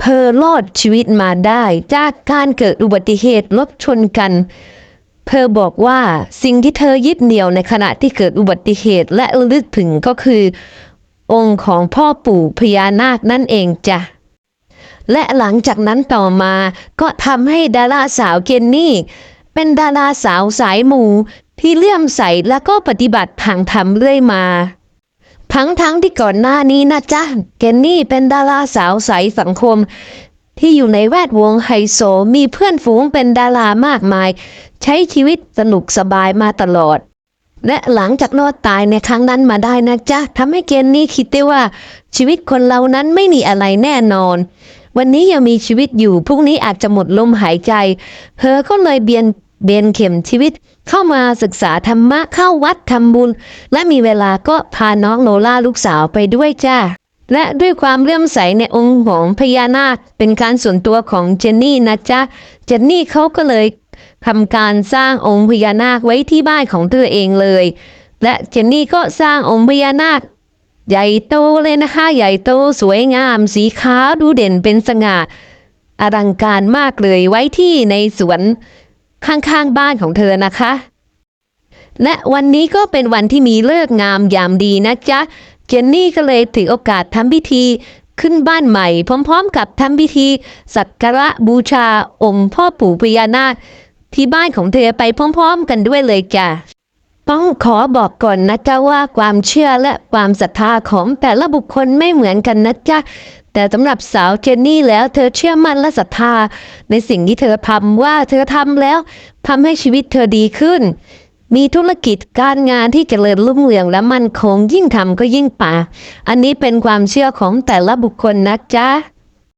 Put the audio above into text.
เพอรอดชีวิตมาได้จากการเกิดอุบัติเหตุรถชนกันเพอบอกว่าสิ่งที่เธอยึดเหนี่ยวในขณะที่เกิดอุบัติเหตุและระลึกถึงก็คือ องค์ของพ่อปู่พญานาคนั่นเองจ้ะและหลังจากนั้นต่อมาก็ทำให้ดาราสาวเกนนี่ เป็นดาราสาวสายมูที่เลื่อมใสและก็ปฏิบัติทางธรรมเรื่อยมา ทั้งทั้งๆที่ก่อนหน้านี้นะจ๊ะเกนนี่เป็นดาราสาวใสสังคม ที่อยู่ในแวดวงไฮโซมีเพื่อนฝูงเป็นดารามากมาย ใช้ชีวิตสนุกสบายมาตลอด และหลังจากรอดตายในครั้งนั้นมาได้นะจ๊ะทำให้เกนนี่คิดได้ว่าชีวิตคนเรานั้นไม่มีอะไรแน่นอน วันนี้ยังมีชีวิตอยู่พรุ่งนี้อาจจะหมดลมหายใจเธอก็เลยเบียน เบนเข็มชีวิต เข้ามาศึกษาธรรมะเข้าวัดทำบุญ และมีเวลาก็พาน้องโนล่าลูกสาวไปด้วยจ้าและด้วยความเลื่อมใสในองค์ของพญานาคเป็นการส่วนตัวของเจนนี่นะจ๊ะ เจนนี่เขาก็เลยทำการสร้างองค์พญานาคไว้ที่บ้านของเธอเองเลย และเจนนี่ก็สร้างองค์พญานาค ใหญ่โตเลยนะคะ ใหญ่โตสวยงาม สีขาวดูเด่นเป็นสง่าอลังการมากเลยไว้ที่ในสวน ข้างๆบ้านของเธอนะคะ และวันนี้ก็เป็นวันที่มีเลิกงามยามดีนะจ๊ะ เจนนี่ก็เลยถือโอกาสทำพิธีขึ้นบ้านใหม่ พร้อมๆ กับทำพิธีสักการะบูชาองค์พ่อปู่พญานาคที่บ้านของเธอไปพร้อม ๆ กันด้วยเลยจ้ะ ต้องขอบอกก่อนนะจ๊ะว่าความเชื่อและความศรัทธาของแต่ละบุคคลไม่เหมือนกันนะจ๊ะแต่สำหรับสาวเจนนี่แล้วเธอเชื่อมั่นและศรัทธา ในสิ่งที่เธอทำว่าเธอทำแล้วทำให้ชีวิตเธอดีขึ้น มีธุรกิจการงานที่เจริญรุ่งเรืองและมั่นคงยิ่งทำก็ยิ่งป่า อันนี้เป็นความเชื่อของแต่ละบุคคลนะจ๊ะ